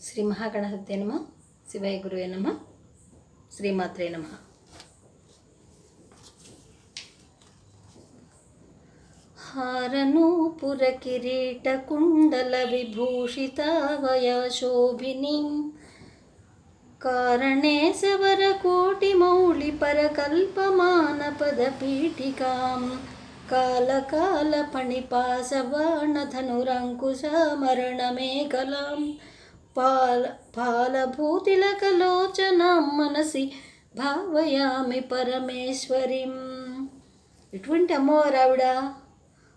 శ్రీ మహాగణపతే నమ శివయ గురువే నమ శ్రీమాత్రే నమ హారనూపుర కిరీట కుండల విభూషిత వయశోభినీం కారణే సవర కోటి పాల పాలభూతిలకలోచనాం మనసి భావయామి పరమేశ్వరిం. ఎటువంటి అమ్మవారు ఆవిడ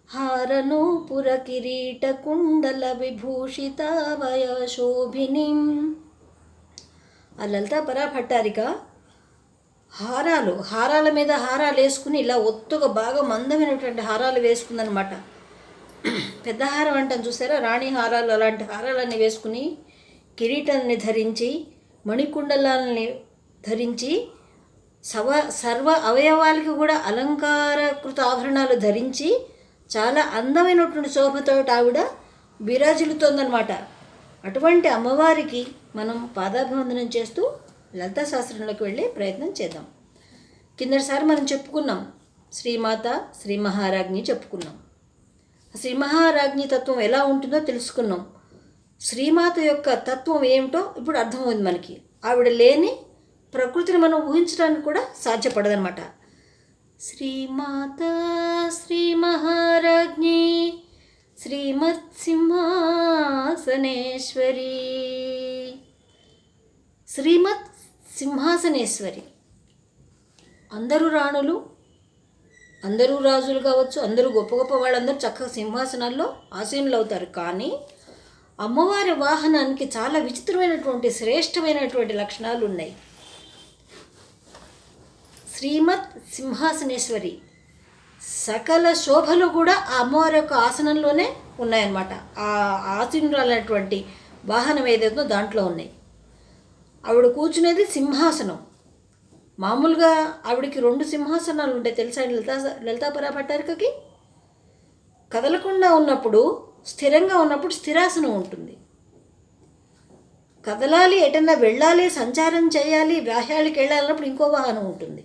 హారనూపుర కిరీట కుండల విభూషిత వయశోభినిం ఆ లలితా పరాభట్టారిక హారాలు హారాల మీద హారాలు వేసుకుని ఇలా ఒత్తుగా బాగా మందమైనటువంటి హారాలు వేసుకుందనమాట పెద్ద హారం అంటాను చూసారా? రాణి హారాలు అలాంటి హారాలన్నీ వేసుకుని కిరీటాన్ని ధరించి మణికుండలాలని ధరించి సవ సర్వ అవయవాలకి కూడా అలంకారకృత ఆభరణాలు ధరించి చాలా అందమైనటువంటి శోభతో ఆవిడ విరాజిల్లుతోందనమాట అటువంటి అమ్మవారికి మనం పాదాభివందనం చేస్తూ లలితా శాస్త్రంలోకి వెళ్ళే ప్రయత్నం చేద్దాం. కిందటిసారి మనం చెప్పుకున్నాం శ్రీమాత శ్రీ మహారాజ్ఞి చెప్పుకున్నాం. శ్రీ మహారాజ్ఞి తత్వం ఎలా ఉంటుందో తెలుసుకున్నాం. శ్రీమాత యొక్క తత్వం ఏమిటో ఇప్పుడు అర్థమైంది మనకి. ఆవిడ లేని ప్రకృతిని మనం ఊహించడానికి కూడా సాధ్యపడదనమాట శ్రీమాత శ్రీ మహారాజ్ఞి శ్రీమత్ సింహాసనేశ్వరి శ్రీమత్ సింహాసనేశ్వరి అందరూ రాణులు అందరూ రాజులు కావచ్చు అందరూ గొప్ప గొప్ప వాళ్ళందరూ చక్కగా సింహాసనాల్లో ఆసీనులు అవుతారు కానీ అమ్మవారి వాహనానికి చాలా విచిత్రమైనటువంటి శ్రేష్టమైనటువంటి లక్షణాలు ఉన్నాయి. శ్రీమత్ సింహాసనేశ్వరి సకల శోభలు కూడా ఆ అమ్మవారి యొక్క ఆసనంలోనే ఉన్నాయన్నమాట. ఆ ఆసీనురాలైనటువంటి వాహనం ఏదైతుందో దాంట్లో ఉన్నాయి. ఆవిడ కూర్చునేది సింహాసనం. మామూలుగా ఆవిడకి రెండు సింహాసనాలు ఉంటాయి. తెలుసా లలితా లలితాపరా పట్టారికకి? కదలకుండా ఉన్నప్పుడు స్థిరంగా ఉన్నప్పుడు స్థిరాసనం ఉంటుంది. కదలాలి ఎటన్నా వెళ్ళాలి సంచారం చేయాలి వ్యాహ్యాలకి వెళ్ళాలన్నప్పుడు ఇంకో వాహనం ఉంటుంది.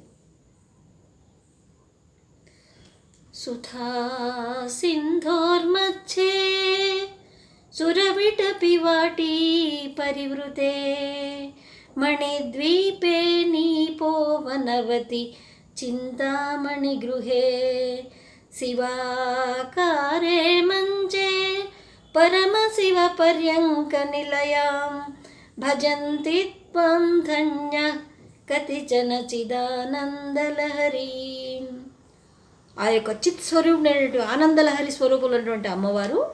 సుధా సింధోర్మచ్చే సురవిటపి పివాటి పరివృతే మణిద్వీపే నీపోవనవతి చింతామణిగృహే శివాకారే మంచే పరమశివ పర్యంక నిలయాం. భజంతి త్వం ధన్య కతిచన చిదానందలహరీం. ఆ యొక్క చిత్ స్వరూపుడైనటువంటి ఆనందలహరి స్వరూపులైనటువంటి అమ్మవారు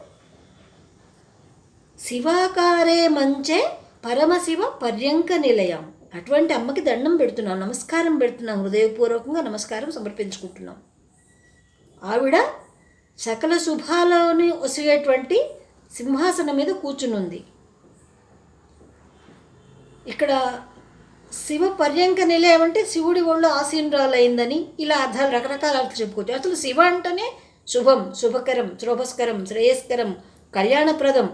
శివాకారే మంచే పరమశివ పర్యంక నిలయం. అటువంటి అమ్మకి దండం పెడుతున్నాం నమస్కారం పెడుతున్నాం హృదయపూర్వకంగా నమస్కారం సమర్పించుకుంటున్నాం. ఆవిడ సకల శుభాలని వసిగేటువంటి సింహాసనం మీద కూర్చునుంది. ఇక్కడ శివ పర్యంక నిలయం అంటే శివుడి ఒళ్ళు ఆసీనురాలైందని ఇలా అర్థాలు రకరకాల అర్థాలు చెప్పుకోవచ్చు. అసలు శివ అంటేనే శుభం శుభకరం శుభస్కరం శ్రేయస్కరం కళ్యాణప్రదం.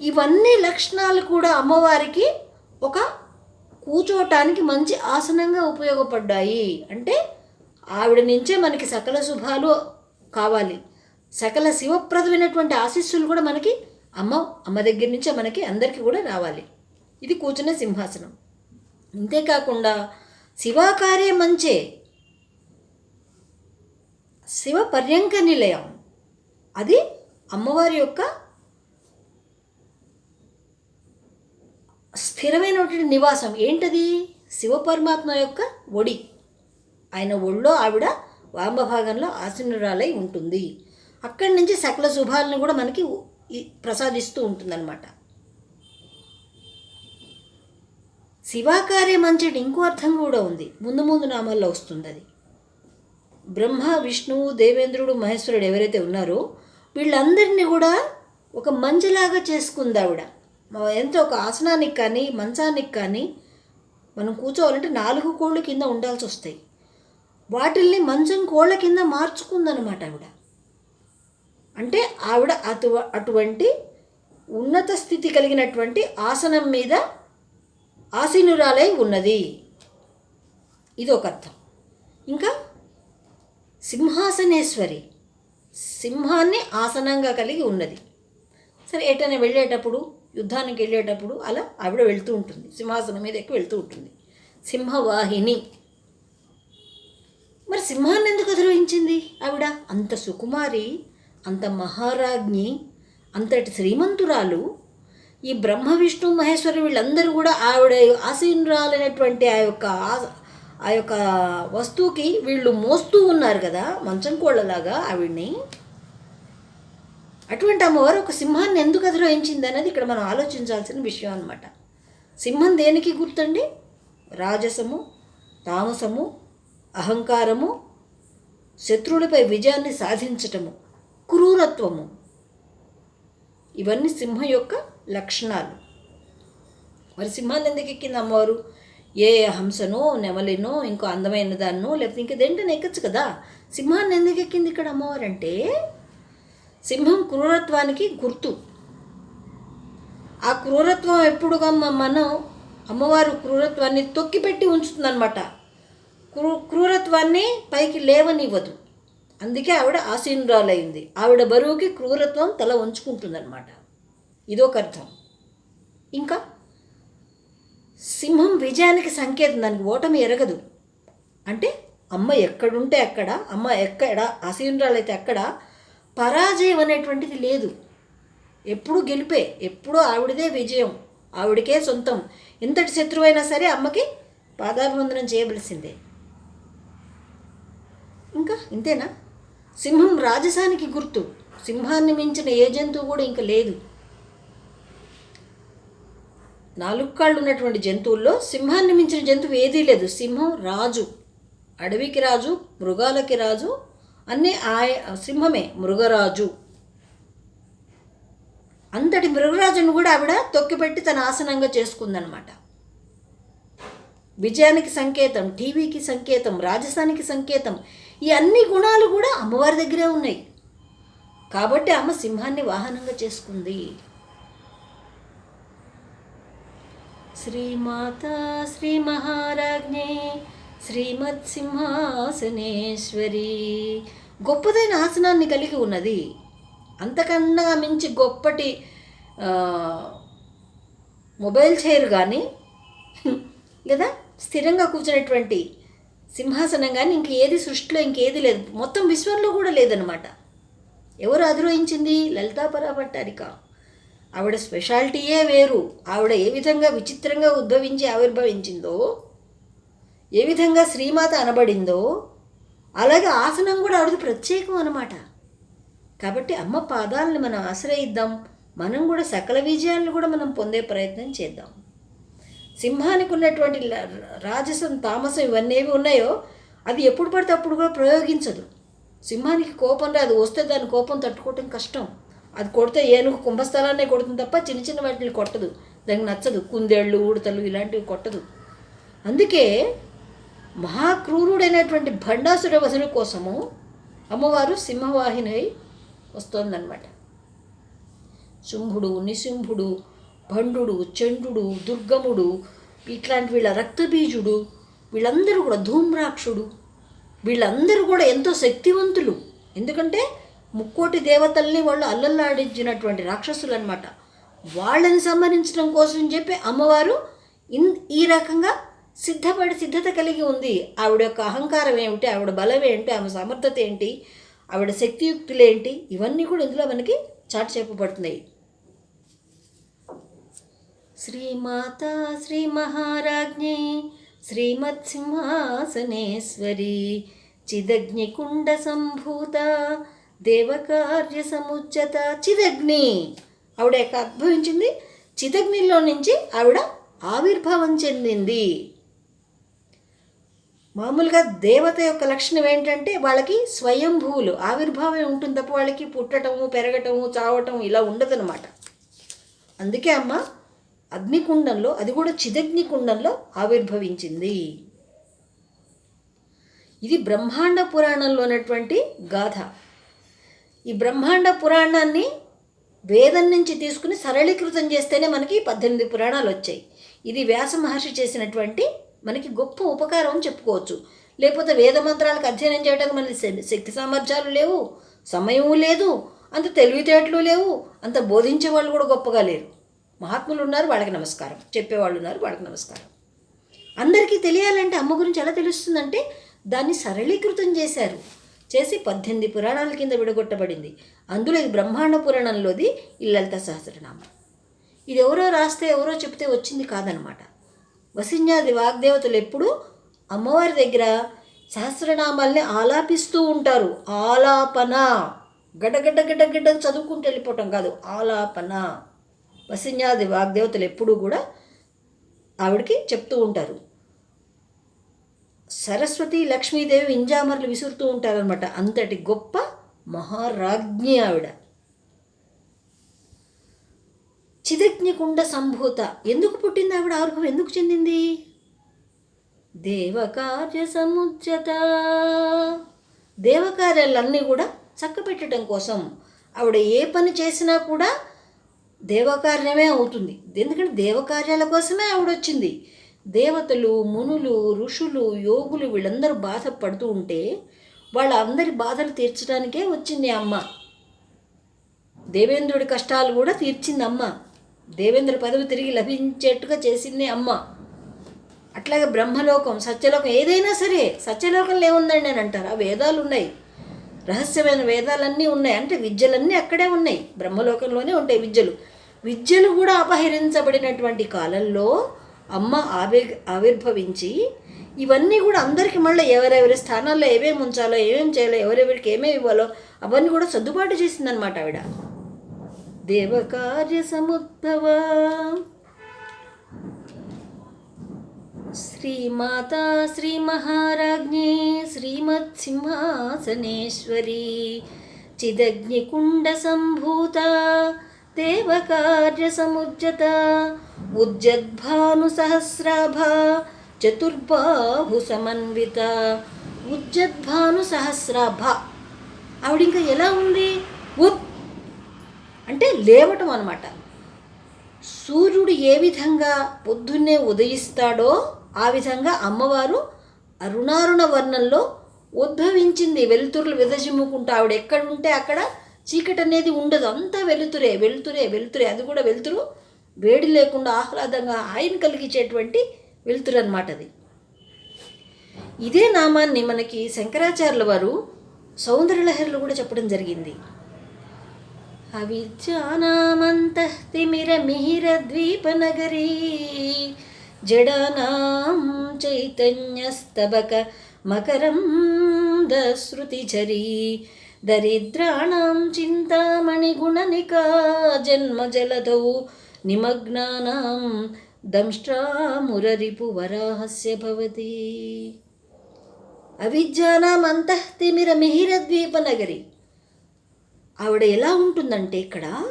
ఇవన్నీ లక్షణాలు కూడా అమ్మవారికి ఒక కూచోటానికి మంచి ఆసనంగా ఉపయోగపడ్డాయి. అంటే ఆవిడ నుంచే మనకి సకల శుభాలు కావాలి. సకల శివప్రదమైనటువంటి ఆశీస్సులు కూడా మనకి అమ్మ అమ్మ దగ్గర నుంచే మనకి అందరికీ కూడా రావాలి. ఇది కూర్చున్న సింహాసనం. అంతేకాకుండా శివాకారే మంచే శివ పర్యంక నిలయం. అది అమ్మవారి యొక్క స్థిరమైనటువంటి నివాసం. ఏంటది? శివపరమాత్మ యొక్క ఒడి. ఆయన ఒళ్ళో ఆవిడ వామభాగంలో ఆసీనురాలై ఉంటుంది. అక్కడి నుంచి సకల శుభాలను కూడా మనకి ఈ- ప్రసాదిస్తూ ఉంటుందన్నమాట. శివాకార్యం అంచేటి ఇంకో అర్థం కూడా ఉంది. ముందు ముందు నామాల్లో వస్తుంది అది బ్రహ్మ విష్ణువు దేవేంద్రుడు మహేశ్వరుడు ఎవరైతే ఉన్నారో వీళ్ళందరినీ కూడా ఒక మంచిలాగా చేసుకుంది ఆవిడ ఎంత ఎంతో ఒక ఆసనానికి కానీ మంచానికి కానీ మనం కూర్చోవాలంటే నాలుగు కోళ్ళు కింద ఉండాల్సి వస్తాయి వాటిల్ని మంచం కోళ్ళ కింద మార్చుకుందనమాట ఆవిడ. అంటే ఆవిడ అటు అటువంటి ఉన్నత స్థితి కలిగినటువంటి ఆసనం మీద ఆసీనురాలై ఉన్నది. ఇది ఒక అర్థం ఇంకా సింహాసనేశ్వరి. సింహాన్ని ఆసనంగా కలిగి ఉన్నది. సరే ఎటైనా వెళ్ళేటప్పుడు యుద్ధానికి వెళ్ళేటప్పుడు అలా ఆవిడ వెళ్తూ ఉంటుంది. సింహాసనం మీద ఎక్కి వెళ్తూ ఉంటుంది. సింహవాహిని. మరి సింహాన్ని ఎందుకు అధిరోహించింది? ఆవిడ అంత సుకుమారి అంత మహారాజ్ఞి అంతటి శ్రీమంతురాలు. ఈ బ్రహ్మ విష్ణు మహేశ్వరి వీళ్ళందరూ కూడా ఆవిడ ఆసీనురాలైనటువంటి ఆ యొక్క ఆ- ఆ యొక్క వస్తువుకి వీళ్ళు మోస్తూ ఉన్నారు కదా మంచం కోళ్ళలాగా ఆవిడ్ని. అటువంటి అమ్మవారు ఒక సింహాన్ని ఎందుకు అధిరోహించింది అనేది ఇక్కడ మనం ఆలోచించాల్సిన విషయం అనమాట సింహం దేనికి గుర్తండి? రాజసము తామసము అహంకారము శత్రువులపై విజయాన్ని సాధించటము క్రూరత్వము. ఇవన్నీ సింహం యొక్క లక్షణాలు. మరి సింహాన్ని ఎందుకు ఎక్కింది అమ్మవారు? ఏ హంసనో నెమలినో ఇంకో అందమైన దాన్నో లేకపోతే ఇంక దేంటనే ఎక్కచ్చు కదా? సింహాన్ని ఎందుకు ఎక్కింది ఇక్కడ అమ్మవారు అంటే సింహం క్రూరత్వానికి గుర్తు. ఆ క్రూరత్వం ఎప్పుడుగా మనం అమ్మవారు క్రూరత్వాన్ని తొక్కిపెట్టి ఉంచుతుందన్నమాట. క్రూ క్రూరత్వాన్ని పైకి లేవనివ్వదు. అందుకే ఆవిడ ఆసీనురాలైంది. ఆవిడ బరువుకి క్రూరత్వం తల ఉంచుకుంటుందన్నమాట ఇదొక అర్థం. ఇంకా? సింహం విజయానికి సంకేతం. దానికి ఓటమి ఎరగదు. అంటే అమ్మ ఎక్కడుంటే అక్కడ అమ్మ ఎక్కడ ఆసీనురాలైతే అక్కడ పరాజయం అనేటువంటిది లేదు. ఎప్పుడు గెలిపే ఎప్పుడూ ఆవిడదే విజయం ఆవిడకే సొంతం. ఎంతటి శత్రువైనా సరే అమ్మకి పాదాభివందనం చేయవలసిందే. ఇంకా ఇంతేనా? సింహం రాజసానికి గుర్తు. సింహాన్ని మించిన ఏ జంతువు కూడా ఇంకా లేదు. నాలుగు కాళ్ళు ఉన్నటువంటి జంతువుల్లో సింహాన్ని మించిన జంతువు ఏదీ లేదు. సింహం రాజు. అడవికి రాజు మృగాలకి రాజు అన్నీ ఆయ సింహమే మృగరాజు. అంతటి మృగరాజును కూడా ఆవిడ తొక్కిపెట్టి తన ఆసనంగా చేసుకుందనమాట విజయానికి సంకేతం టీవీకి సంకేతం రాజస్థానికి సంకేతం ఈ అన్ని గుణాలు కూడా అమ్మవారి దగ్గరే ఉన్నాయి. కాబట్టి అమ్మ సింహాన్ని వాహనంగా చేసుకుంది. శ్రీమాత శ్రీ మహారాజ్ఞే శ్రీమత్ సింహాసనేశ్వరి గొప్పదైన ఆసనాన్ని కలిగి ఉన్నది. అంతకన్నా మించి గొప్పటి మొబైల్ చైర్ కానీ లేదా స్థిరంగా కూర్చునేటువంటి సింహాసనం కానీ ఇంక ఏది సృష్టిలో ఇంకేది లేదు. మొత్తం విశ్వంలో కూడా లేదనమాట ఎవరు అధిరోహించింది? లలితాపరా భట్టారిక ఆవిడ స్పెషాలిటీయే వేరు. ఆవిడ ఏ విధంగా విచిత్రంగా ఉద్భవించి ఆవిర్భవించిందో ఏ విధంగా శ్రీమాత అనబడిందో అలాగే ఆసనం కూడా ఆవిడది ప్రత్యేకం అనమాట కాబట్టి అమ్మ పాదాలను మనం ఆశ్రయిద్దాం. మనం కూడా సకల విజయాలను కూడా మనం పొందే ప్రయత్నం చేద్దాం. సింహానికి ఉన్నటువంటి రాజసం తామసం ఇవన్నీ ఏవి ఉన్నాయో అది ఎప్పుడు పడితే అప్పుడు కూడా ప్రయోగించదు. సింహానికి కోపం రాదు. వస్తే దాని కోపం తట్టుకోవటం కష్టం. అది కొడితే ఏనుగు కుంభస్థలాన్నే కొడుతుంది తప్ప చిన్న చిన్న వాటిని కొట్టదు. దానికి నచ్చదు. కుందేళ్ళు ఉడతలు ఇలాంటివి కొట్టదు. అందుకే మహాక్రూరుడైనటువంటి భండాసుర వసుల కోసము అమ్మవారు సింహవాహిని అయి వస్తోందన్నమాట. శుంభుడు నిశుంభుడు భండు చండు దుర్గముడు ఇట్లాంటి వీళ్ళ రక్తబీజుడు వీళ్ళందరూ కూడా ధూమ్రాక్షుడు. వీళ్ళందరూ కూడా ఎంతో శక్తివంతులు. ఎందుకంటే ముక్కోటి దేవతల్ని వాళ్ళు అల్లల్లాడించినటువంటి రాక్షసులు అనమాట వాళ్ళని సంహరించడం కోసం చెప్పి అమ్మవారు ఇన్ ఈ రకంగా సిద్ధపడి సిద్ధత కలిగి ఉంది. ఆవిడ యొక్క అహంకారం ఏమిటి? ఆవిడ బలం ఏంటి? ఆమె సమర్థత ఏంటి? ఆవిడ శక్తియుక్తులు ఏంటి? ఇవన్నీ కూడా ఇందులో మనకి చాటు చెప్పబడుతున్నాయి శ్రీమాత శ్రీ మహారాజ్ఞి శ్రీమత్సింహాసనేశ్వరి చిదగ్నికుండ సంభూత దేవకార్య సముచ్చత చిదగ్ని. ఆవిడ యొక్క ఉద్భవించింది? చిదగ్నిలో నుంచి ఆవిడ ఆవిర్భావం చెందింది. మామూలుగా దేవత యొక్క లక్షణం ఏంటంటే వాళ్ళకి స్వయంభూలు ఆవిర్భావం ఉంటుంది తప్ప వాళ్ళకి పుట్టటము పెరగటము చావటం ఇలా ఉండదన్నమాట. అందుకే అమ్మ అగ్నికుండంలో అది కూడా చిదగ్ని కుండంలో ఆవిర్భవించింది. ఇది బ్రహ్మాండ పురాణంలో ఉన్నటువంటి గాథ. ఈ బ్రహ్మాండ పురాణాన్ని వేదం నుంచి తీసుకుని సరళీకృతం చేస్తేనే మనకి పద్దెనిమిది పురాణాలు వచ్చాయి. ఇది వ్యాస మహర్షి చేసినటువంటి మనకి గొప్ప ఉపకారం చెప్పుకోవచ్చు. లేకపోతే వేద మంత్రాలకు అధ్యయనం చేయడానికి మనకి శ- శక్తి సామర్థ్యాలు లేవు సమయము లేదు అంత తెలివితేటలు లేవు అంత బోధించే వాళ్ళు కూడా గొప్పగా లేరు. మహాత్ములు ఉన్నారు వాళ్ళకి నమస్కారం. చెప్పేవాళ్ళు ఉన్నారు వాళ్ళకి నమస్కారం. అందరికీ తెలియాలంటే అమ్మ గురించి ఎలా తెలుస్తుందంటే దాన్ని సరళీకృతం చేశారు. చేసి పద్దెనిమిది పురాణాల కింద విడగొట్టబడింది. అందులో ఇది బ్రహ్మాండ పురాణంలోది ఇల్లలిత సహస్రనామం. ఇది ఎవరో రాస్తే ఎవరో చెప్తే వచ్చింది కాదనమాట. వసిన్యాది వాగ్దేవతలు ఎప్పుడూ అమ్మవారి దగ్గర సహస్రనామాల్ని ఆలాపిస్తూ ఉంటారు. ఆలాపన. గడగడ్డ గడ్డ గడ్డ చదువుకుంటూ వెళ్ళిపోవటం కాదు. ఆలాపన. వసిన్యాది వాగ్దేవతలు ఎప్పుడూ కూడా ఆవిడకి చెప్తూ ఉంటారు. సరస్వతి లక్ష్మీదేవి ఇంజామర్లు విసురుతూ ఉంటారనమాట అంతటి గొప్ప మహారాజ్ఞి ఆవిడ. చిదజ్ఞకుండ సంభూత. ఎందుకు పుట్టింది ఆవిడ? ఆర్ఘం ఎందుకు చెందింది? దేవకార్య సముజ్జత దేవకార్యాలన్నీ కూడా చక్కపెట్టడం కోసం. ఆవిడ ఏ పని చేసినా కూడా దేవకార్యమే అవుతుంది. ఎందుకంటే దేవకార్యాల కోసమే ఆవిడ వచ్చింది దేవతలు మునులు ఋషులు యోగులు వీళ్ళందరూ బాధపడుతూ ఉంటే వాళ్ళందరి బాధలు తీర్చడానికే వచ్చింది అమ్మ. దేవేంద్రుడి కష్టాలు కూడా తీర్చింది అమ్మ. దేవేంద్ర పదవి తిరిగి లభించేట్టుగా చేసింది అమ్మ. అట్లాగే బ్రహ్మలోకం సత్యలోకం ఏదైనా సరే సత్యలోకంలో ఏముందండి అని అంటారు. ఆ వేదాలు ఉన్నాయి. రహస్యమైన వేదాలన్నీ ఉన్నాయి. అంటే విద్యలన్నీ అక్కడే ఉన్నాయి. బ్రహ్మలోకంలోనే ఉంటాయి విద్యలు. విద్యను కూడా అపహరించబడినటువంటి కాలంలో అమ్మ ఆవి ఆవిర్భవించి ఇవన్నీ కూడా అందరికీ మళ్ళీ ఎవరెవరి స్థానాల్లో ఏమేమి ఉంచాలో ఏమేమి చేయాలో ఎవరెవరికి ఏమేమి ఇవ్వాలో అవన్నీ కూడా సర్దుబాటు చేసిందనమాట ఆవిడ. దేవకార్య సముద్భవ శ్రీమాత శ్రీ మహారాజ్ఞి శ్రీమత్సింహాసనేశ్వరి. చిదగ్నికుండ సంభూత దేవకార్య సముజ్జత ఉజ్జద్భాను సహస్రాభ చతుర్బాహు సమన్విత. ఉజ్జద్భాను సహస్రాభ. ఆవిడ ఇంకా ఎలా ఉంది? ఉత్ అంటే లేవటం అనమాట సూర్యుడు ఏ విధంగా పొద్దున్నే ఉదయిస్తాడో ఆ విధంగా అమ్మవారు అరుణారుణ వర్ణంలో ఉద్భవించింది. వెలుతురులు విదజిమ్ముకుంటూ ఆవిడ ఎక్కడుంటే అక్కడ చీకటి అనేది ఉండదు. అంతా వెలుతురే వెలుతురే వెలుతురే. అది కూడా వెలుతురు. వేడి లేకుండా ఆహ్లాదంగా ఆయన కలిగించేటువంటి వెలుతురు అనమాట అది. ఇదే నామాన్ని మనకి శంకరాచార్యుల వారు సౌందర్యలహరిలో కూడా చెప్పడం జరిగింది. అవిద్యానామంతఃతిమిరమిహిరద్వీపనగరీ జడానాం చైతన్యస్తబక మకరందశ్రుతిఝరీ దరిద్రాణం చింతామణిగుణనికా జన్మజలధౌ నిమగ్నానాం దంష్ట్రామురరిపు వరాహస్య భవతి. అవిద్యానాం అంతఃతిమిరమిహిరద్వీపనగరి ఆవిడ ఎలా ఉంటుందంటే ఇక్కడ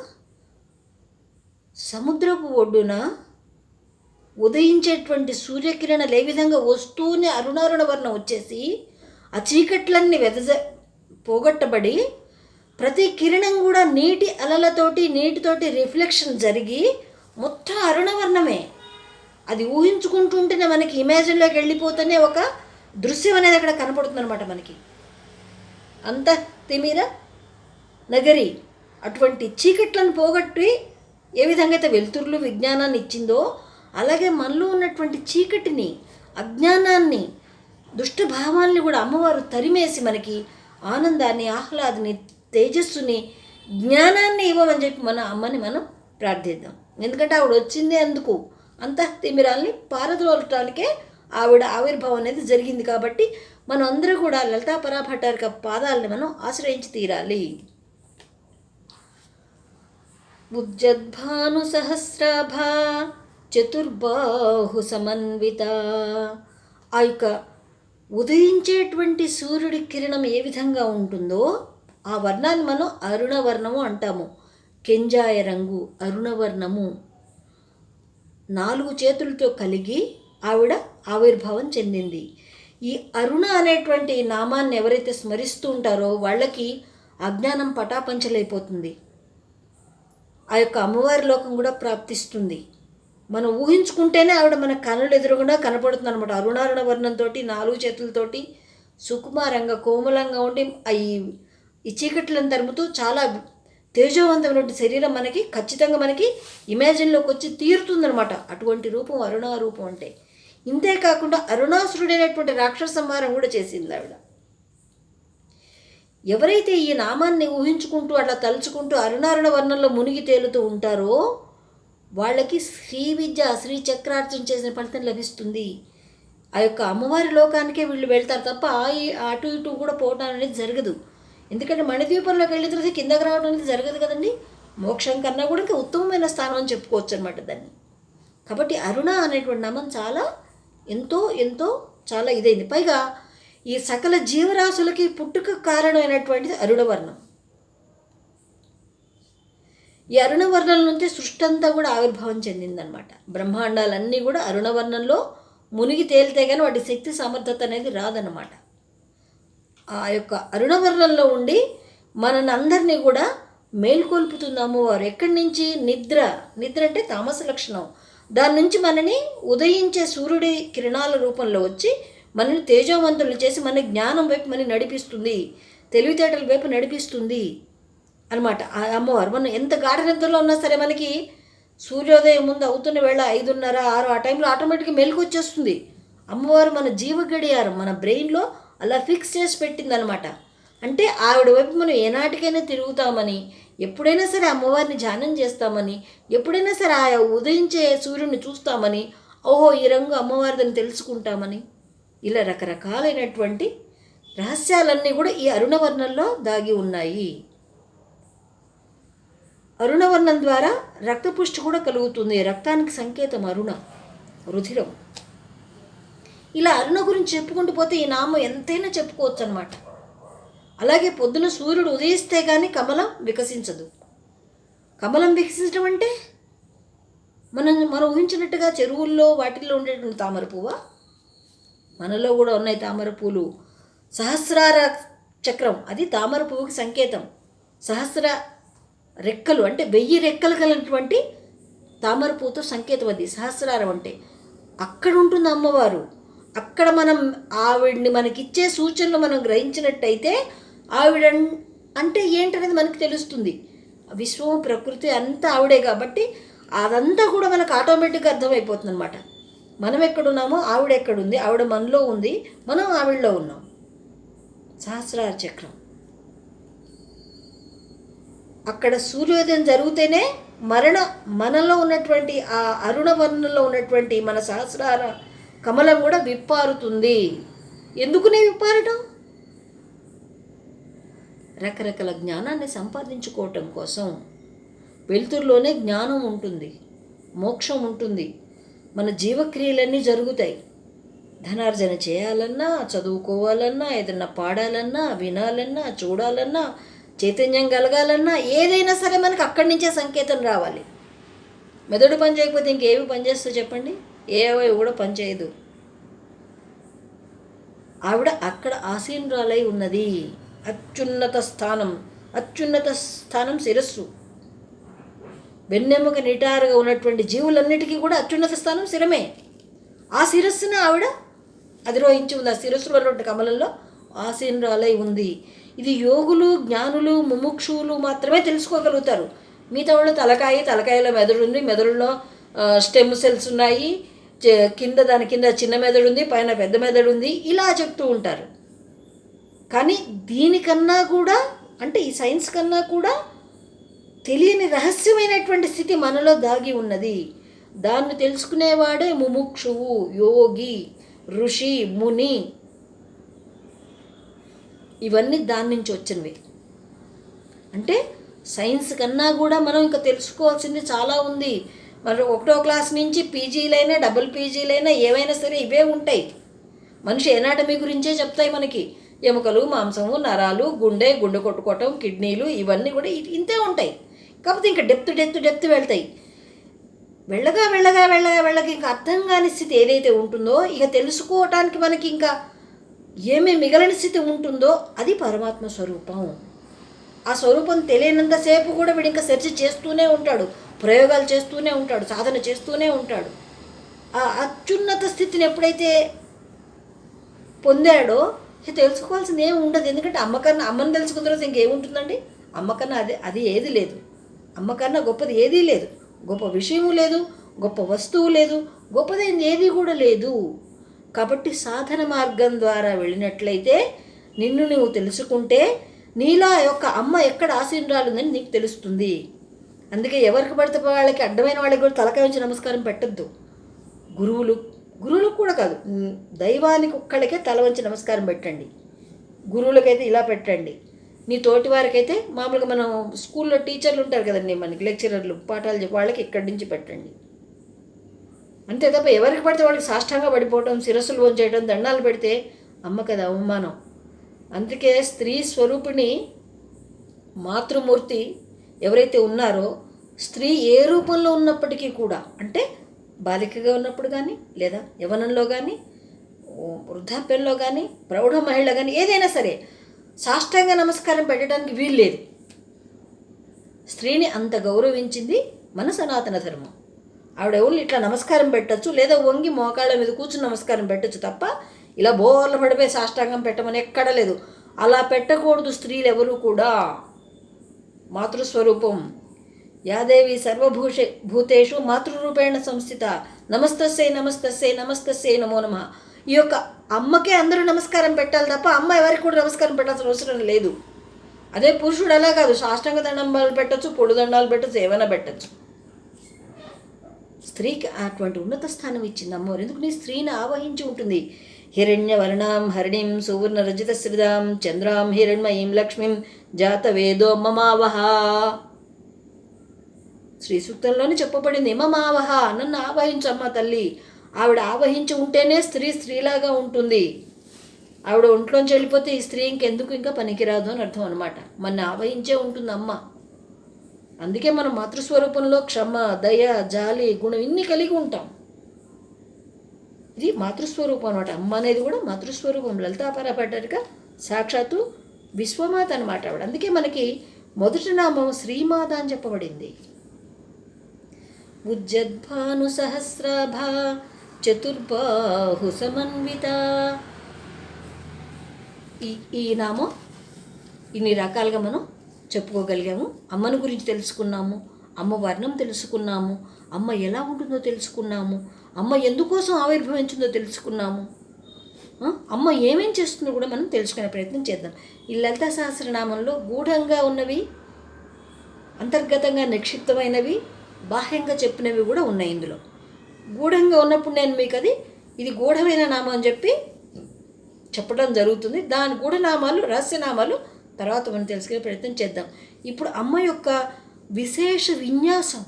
సముద్రపు ఒడ్డున ఉదయించేటువంటి సూర్యకిరణాలు ఏ విధంగా వస్తూనే అరుణారుణ వర్ణం వచ్చేసి ఆ చీకట్లన్నీ వెదజ పోగొట్టబడి ప్రతి కిరణం కూడా నీటి అలలతోటి నీటితోటి రిఫ్లెక్షన్ జరిగి మొత్తం అరుణవర్ణమే. అది ఊహించుకుంటుంటేనే మనకి ఇమేజిన్లోకి వెళ్ళిపోతేనే ఒక దృశ్యం అనేది అక్కడ కనపడుతుందన్నమాట మనకి. అంత తిమిర నగరి అటువంటి చీకట్లను పోగొట్టి ఏ విధంగా అయితే వెలుతురులు విజ్ఞానాన్ని ఇచ్చిందో అలాగే మనలో ఉన్నటువంటి చీకటిని అజ్ఞానాన్ని దుష్ట భావాల్ని కూడా అమ్మవారు తరిమేసి మనకి ఆనందాన్ని ఆహ్లాదాన్ని తేజస్సుని జ్ఞానాన్ని ఇవ్వమని చెప్పి మన అమ్మని మనం ప్రార్థిద్దాం. ఎందుకంటే ఆవిడ వచ్చింది అందుకు. అంతఃతిమిరాల్ని పారద్రోలటానికే ఆవిడ ఆవిర్భావం అనేది జరిగింది కాబట్టి మనం అందరూ కూడా లలితా పరాభట్టారిక పాదాలని మనం ఆశ్రయించి తీరాలి. ఉజ్జద్భాను సహస్రాభ చతుర్బాహు సమన్విత. ఆ యొక్క ఉదయించేటువంటి సూర్యుడి కిరణం ఏ విధంగా ఉంటుందో ఆ వర్ణాన్ని మనం అరుణవర్ణము అంటాము. కెంజాయ రంగు అరుణవర్ణము. నాలుగు చేతులతో కలిగి ఆవిడ ఆవిర్భావం చెందింది. ఈ అరుణ అనేటువంటి నామాన్ని ఎవరైతే స్మరిస్తూ ఉంటారో వాళ్ళకి అజ్ఞానం పటాపంచలైపోతుంది. ఆ యొక్క అమ్మవారి లోకం కూడా ప్రాప్తిస్తుంది. మనం ఊహించుకుంటేనే ఆవిడ మన కనులు ఎదురుగుండా కనపడుతుంది అనమాట అరుణారుణ వర్ణంతో నాలుగు చేతులతోటి సుకుమారంగా కోమలంగా ఉండి ఈ ఈ చీకట్లను తరుముతూ చాలా తేజవంతమైనటువంటి శరీరం మనకి ఖచ్చితంగా మనకి ఇమాజిన్లోకి వచ్చి తీరుతుందనమాట అటువంటి రూపం అరుణారూపం అంటే. ఇంతే కాకుండా అరుణాసురుడైనటువంటి రాక్షస సంహారం కూడా చేసింది ఆవిడ. ఎవరైతే ఈ నామాన్ని ఊహించుకుంటూ అట్లా తలుచుకుంటూ అరుణారుణ వర్ణంలో మునిగి తేలుతూ ఉంటారో వాళ్ళకి శ్రీ విద్య శ్రీ చక్రార్చన చేసిన ఫలితం లభిస్తుంది. ఆ యొక్క అమ్మవారి లోకానికే వీళ్ళు వెళ్తారు తప్ప అటు ఇటు కూడా పోవడం అనేది జరగదు. ఎందుకంటే మణిద్వీపంలోకి వెళ్ళిన తర్వాత కిందకి రావడం అనేది జరగదు కదండి. మోక్షం కన్నా కూడా ఇంకా ఉత్తమమైన స్థానం అని చెప్పుకోవచ్చు అనమాట దాన్ని. కాబట్టి అరుణ అనేటువంటి నామం చాలా ఎంతో ఎంతో చాలా ఇదైంది. పైగా ఈ సకల జీవరాశులకి పుట్టుక కారణమైనటువంటిది అరుణవర్ణం. ఈ అరుణవర్ణం నుంచి సృష్టి అంతా కూడా ఆవిర్భావం చెందిందనమాట బ్రహ్మాండాలన్నీ కూడా అరుణవర్ణంలో మునిగి తేలితే కానీ వాటి శక్తి సమర్థత అనేది రాదనమాట ఆ యొక్క అరుణవర్ణంలో ఉండి మనని అందరినీ కూడా మేల్కొల్పుతుంది అమ్మవారు ఎక్కడి నుంచి? నిద్ర. నిద్ర అంటే తామస లక్షణం. దాని నుంచి మనని ఉదయించే సూర్యుడి కిరణాల రూపంలో వచ్చి మనని తేజవంతులు చేసి మన జ్ఞానం వైపు మనని నడిపిస్తుంది. తెలివితేటల వైపు నడిపిస్తుంది. అనమాట. ఆ అమ్మవారు. మనం ఎంత గాఢ నిద్రలో ఉన్నా సరే మనకి సూర్యోదయం ముందు అవుతున్న వేళ ఐదున్నర ఆరు ఆ టైంలో ఆటోమేటిక్గా మెలకు వచ్చేస్తుంది. అమ్మవారు మన జీవ గడియారం మన బ్రెయిన్లో అలా ఫిక్స్ చేసి పెట్టిందనమాట. అంటే ఆవిడ వైపు మనం ఏనాటికైనా తిరుగుతామని ఎప్పుడైనా సరే అమ్మవారిని ధ్యానం చేస్తామని ఎప్పుడైనా సరే ఆ ఉదయించే సూర్యుడిని చూస్తామని ఓహో ఈ రంగు అమ్మవారిదని తెలుసుకుంటామని ఇలా రకరకాలైనటువంటి రహస్యాలన్నీ కూడా ఈ అరుణవర్ణంలో దాగి ఉన్నాయి. అరుణవర్ణం ద్వారా రక్తపుష్టి కూడా కలుగుతుంది. రక్తానికి సంకేతం అరుణ రుధిరం. ఇలా అరుణ గురించి చెప్పుకుంటూ పోతే ఈ నామం ఎంతైనా చెప్పుకోవచ్చు అనమాట అలాగే పొద్దున సూర్యుడు ఉదయిస్తే కానీ కమలం వికసించదు. కమలం వికసించడం అంటే మనం మనం ఊహించినట్టుగా చెరువుల్లో వాటిల్లో ఉండేటువంటి తామర పువ్వ? మనలో కూడా ఉన్నాయి తామర పూలు. సహస్రార చక్రం అది తామర పువ్వుకి సంకేతం. సహస్ర రెక్కలు అంటే వెయ్యి రెక్కలు కలిగినటువంటి తామరపూతో సంకేతం అది సహస్రారం అంటే. అక్కడ ఉంటుంది అమ్మవారు అక్కడ మనం ఆవిడ్ని మనకిచ్చే సూచనలు మనం గ్రహించినట్టయితే ఆవిడ అంటే ఏంటనేది మనకు తెలుస్తుంది. విశ్వం ప్రకృతి అంతా ఆవిడే కాబట్టి అదంతా కూడా మనకు ఆటోమేటిక్గా అర్థమైపోతుంది అనమాట మనం ఎక్కడున్నామో ఆవిడ ఎక్కడుంది ఆవిడ మనలో ఉంది మనం ఆవిడలో ఉన్నాం. సహస్రార చక్రం. అక్కడ సూర్యోదయం జరిగితేనే మరణ మనలో ఉన్నటువంటి ఆ అరుణ వర్ణంలో ఉన్నటువంటి మన సహస్రార కమలం కూడా విప్పారుతుంది. ఎందుకునే విప్పారటం? రకరకాల జ్ఞానాన్ని సంపాదించుకోవటం కోసం వెలుతురులోనే జ్ఞానం ఉంటుంది మోక్షం ఉంటుంది మన జీవక్రియలన్నీ జరుగుతాయి. ధనార్జన చేయాలన్నా చదువుకోవాలన్నా ఏదన్నా పాడాలన్నా వినాలన్నా చూడాలన్నా చైతన్యం కలగాలన్నా ఏదైనా సరే మనకు అక్కడి నుంచే సంకేతం రావాలి. మెదడు పని చేయకపోతే ఇంకేవి పనిచేస్తో చెప్పండి? ఏవో కూడా పనిచేయదు ఆవిడ అక్కడ ఆసీనురాలై ఉన్నది. అత్యున్నత స్థానం అత్యున్నత స్థానం శిరస్సు. వెన్నెముక నిటారుగా ఉన్నటువంటి జీవులన్నిటికీ కూడా అత్యున్నత స్థానం శిరమే. ఆ శిరస్సుని ఆవిడ అధిరోహించి ఉంది. ఆ శిరస్సులో ఉన్నటువంటి కమలంలో ఆసీనురాలై ఉంది. ఇది యోగులు జ్ఞానులు ముముక్షువులు మాత్రమే తెలుసుకోగలుగుతారు. మిగతా వాళ్ళు తలకాయ తలకాయలో మెదడు ఉంది మెదడులో స్టెమ్ సెల్స్ ఉన్నాయి చే- కింద దాని కింద చిన్న మెదడు ఉంది పైన పెద్ద మెదడు ఉంది ఇలా చెప్తూ ఉంటారు. కానీ దీనికన్నా కూడా అంటే ఈ సైన్స్ కన్నా కూడా తెలియని రహస్యమైనటువంటి స్థితి మనలో దాగి ఉన్నది. దాన్ని తెలుసుకునేవాడే ముముక్షువు యోగి ఋషి ముని ఇవన్నీ దాని నుంచి వచ్చినవి. అంటే సైన్స్ కన్నా కూడా మనం ఇంకా తెలుసుకోవాల్సింది చాలా ఉంది. మరి ఒకటో క్లాస్ నుంచి పీజీలైనా డబుల్ పీజీలైనా ఏవైనా సరే ఇవే ఉంటాయి. మనిషి ఎనాటమీ గురించే చెప్తాయి మనకి. ఎముకలు మాంసము నరాలు గుండె గుండె కొట్టుకోవటం కిడ్నీలు ఇవన్నీ కూడా ఇంతే ఉంటాయి. కాకపోతే ఇంకా డెప్త్ డెప్త్ డెప్త్ వెళ్తాయి. వెళ్ళగా వెళ్ళగా వెళ్ళగా వెళ్ళగా ఇంకా అర్థం కాని స్థితి ఏదైతే ఉంటుందో ఇక తెలుసుకోవటానికి మనకి ఇంకా ఏమి మిగలని స్థితి ఉంటుందో అది పరమాత్మ స్వరూపం. ఆ స్వరూపం తెలియనంతసేపు కూడా వీడు ఇంకా సెర్చ్ చేస్తూనే ఉంటాడు ప్రయోగాలు చేస్తూనే ఉంటాడు సాధన చేస్తూనే ఉంటాడు. ఆ అత్యున్నత స్థితిని ఎప్పుడైతే పొందాడో తెలుసుకోవాల్సింది ఏమి ఉండదు. ఎందుకంటే అమ్మకన్నా అమ్మని తెలుసుకున్న తర్వాత ఇంకేముంటుందండి అమ్మకన్నా అది అది ఏది లేదు. అమ్మకన్నా గొప్పది ఏదీ లేదు. గొప్ప విషయము లేదు గొప్ప వస్తువు లేదు గొప్పదైంది ఏది కూడా లేదు. కాబట్టి సాధన మార్గం ద్వారా వెళ్ళినట్లయితే నిన్ను నువ్వు తెలుసుకుంటే నీలా యొక్క అమ్మ ఎక్కడ ఆశీనురాలుందని నీకు తెలుస్తుంది. అందుకే ఎవరికి పడితే వాళ్ళకి అడ్డమైన వాళ్ళకి కూడా తలకాయ ఉంచి నమస్కారం పెట్టద్దు. గురువులు గురువులకు కూడా కాదు దైవానికి ఒక్కడికే తల వంచి నమస్కారం పెట్టండి. గురువులకైతే ఇలా పెట్టండి. నీ తోటి వారికైతే మామూలుగా మనం స్కూల్లో టీచర్లు ఉంటారు కదండి మనకి లెక్చరర్లు పాఠాలు చెప్పే వాళ్ళకి ఇక్కడి నుంచి పెట్టండి. అంతే తప్ప ఎవరికి పడితే వాళ్ళకి సాష్టంగా పడిపోవటం శిరస్సులు వంచేయడం దండాలు పెడితే అమ్మ కదా అవమానం. అందుకే స్త్రీ స్వరూపిణి మాతృమూర్తి ఎవరైతే ఉన్నారో స్త్రీ ఏ రూపంలో ఉన్నప్పటికీ కూడా అంటే బాలికగా ఉన్నప్పుడు కానీ లేదా యవనంలో కానీ వృద్ధాప్యంలో కానీ ప్రౌఢ మహిళ కానీ ఏదైనా సరే సాష్టాంగ నమస్కారం పెట్టడానికి వీలు లేదు స్త్రీని అంత గౌరవించింది మన సనాతన ధర్మం. ఆవిడ ఎవరు ఇట్లా నమస్కారం పెట్టచ్చు లేదా వంగి మోకాళ్ళ మీద కూర్చుని నమస్కారం పెట్టచ్చు తప్ప ఇలా బోర్ల పడిపోయి సాష్టాంగం పెట్టమని ఎక్కడ లేదు. అలా పెట్టకూడదు స్త్రీలు ఎవరు కూడా. మాతృస్వరూపం. యాదేవి సర్వభూష భూతేషు మాతృరూపేణ సంస్థిత. నమస్తస్సే నమస్తస్సే నమస్తస్సే నమో నమ. ఈ యొక్క అమ్మకే అందరూ నమస్కారం పెట్టాలి తప్ప అమ్మ ఎవరికి కూడా నమస్కారం పెట్టాల్సిన అవసరం లేదు. అదే పురుషుడు అలా కాదు. సాష్టాంగ దండం పెట్టచ్చు పొడుదండాలు పెట్టచ్చు ఏమైనా పెట్టచ్చు. స్త్రీకి అటువంటి ఉన్నత స్థానం ఇచ్చింది. అమ్మవారు ఎందుకు నీ స్త్రీని ఆవహించి ఉంటుంది? హిరణ్య వర్ణాం హరిణీం సువర్ణ రజిత శ్రిదాం చంద్రాం హిరణ్మయీం లక్ష్మీం జాత వేదో మమావహ. శ్రీ సూక్తంలోనే చెప్పబడింది మమావహ నన్ను ఆవహించమ్మ తల్లి. ఆవిడ ఆవహించి ఉంటేనే స్త్రీ స్త్రీలాగా ఉంటుంది. ఆవిడ ఒంట్లోంచి వెళ్ళిపోతే ఈ స్త్రీ ఇంకెందుకు ఇంకా పనికిరాదు అని అర్థం అనమాట మన ఆవహించే ఉంటుంది అమ్మ అందుకే మనం మాతృస్వరూపంలో క్షమ దయ జాలి గుణం ఇన్ని కలిగి ఉంటాం. ఇది మాతృస్వరూపం అనమాట అమ్మ అనేది కూడా మాతృస్వరూపం. లలితాపరపడ్డగా సాక్షాత్తు విశ్వమాత అనమాట ఆవిడ. అందుకే మనకి మొదటి నామం శ్రీమాత అని చెప్పబడింది. ఉజ్జద్భాను సహస్రాభ చతుర్బాహు సమన్విత. ఈ ఈ నామం ఇన్ని రకాలుగా మనం చెప్పుకోగలిగాము. అమ్మని గురించి తెలుసుకున్నాము. అమ్మ వర్ణం తెలుసుకున్నాము. అమ్మ ఎలా ఉంటుందో తెలుసుకున్నాము. అమ్మ ఎందుకోసం ఆవిర్భవించిందో తెలుసుకున్నాము. అమ్మ ఏమేం చేస్తుందో కూడా మనం తెలుసుకునే ప్రయత్నం చేద్దాం. ఈ లలిత సహస్రనామంలో గూఢంగా ఉన్నవి అంతర్గతంగా నిక్షిప్తమైనవి బాహ్యంగా చెప్పినవి కూడా ఉన్నాయి ఇందులో. గూఢంగా ఉన్నప్పుడు నేను మీకు అది ఇది గూఢమైన నామం అని చెప్పి చెప్పడం జరుగుతుంది. దాని గూఢనామాలు రహస్యనామాలు తర్వాత మనం తెలుసుకునే ప్రయత్నం చేద్దాం. ఇప్పుడు అమ్మ యొక్క విశేష విన్యాసం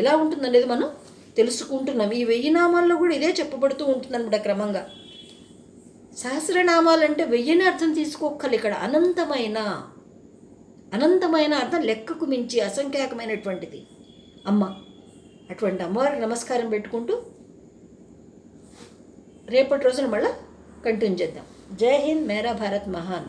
ఎలా ఉంటుందనేది మనం తెలుసుకుంటున్నాం. ఈ వెయ్యి నామాల్లో కూడా ఇదే చెప్పబడుతూ ఉంటుందన్నమాట క్రమంగా. సహస్రనామాలంటే వెయ్యిని అర్థం తీసుకోక్కర్లేదు ఇక్కడ అనంతమైన అనంతమైన అర్థం లెక్కకు మించి అసంఖ్యాకమైనటువంటిది. అమ్మ అటువంటి అమ్మవారికి నమస్కారం పెట్టుకుంటూ రేపటి రోజున మళ్ళీ కంటిన్యూ చేద్దాం. జై హింద్ మేరా భారత్ మహాన్.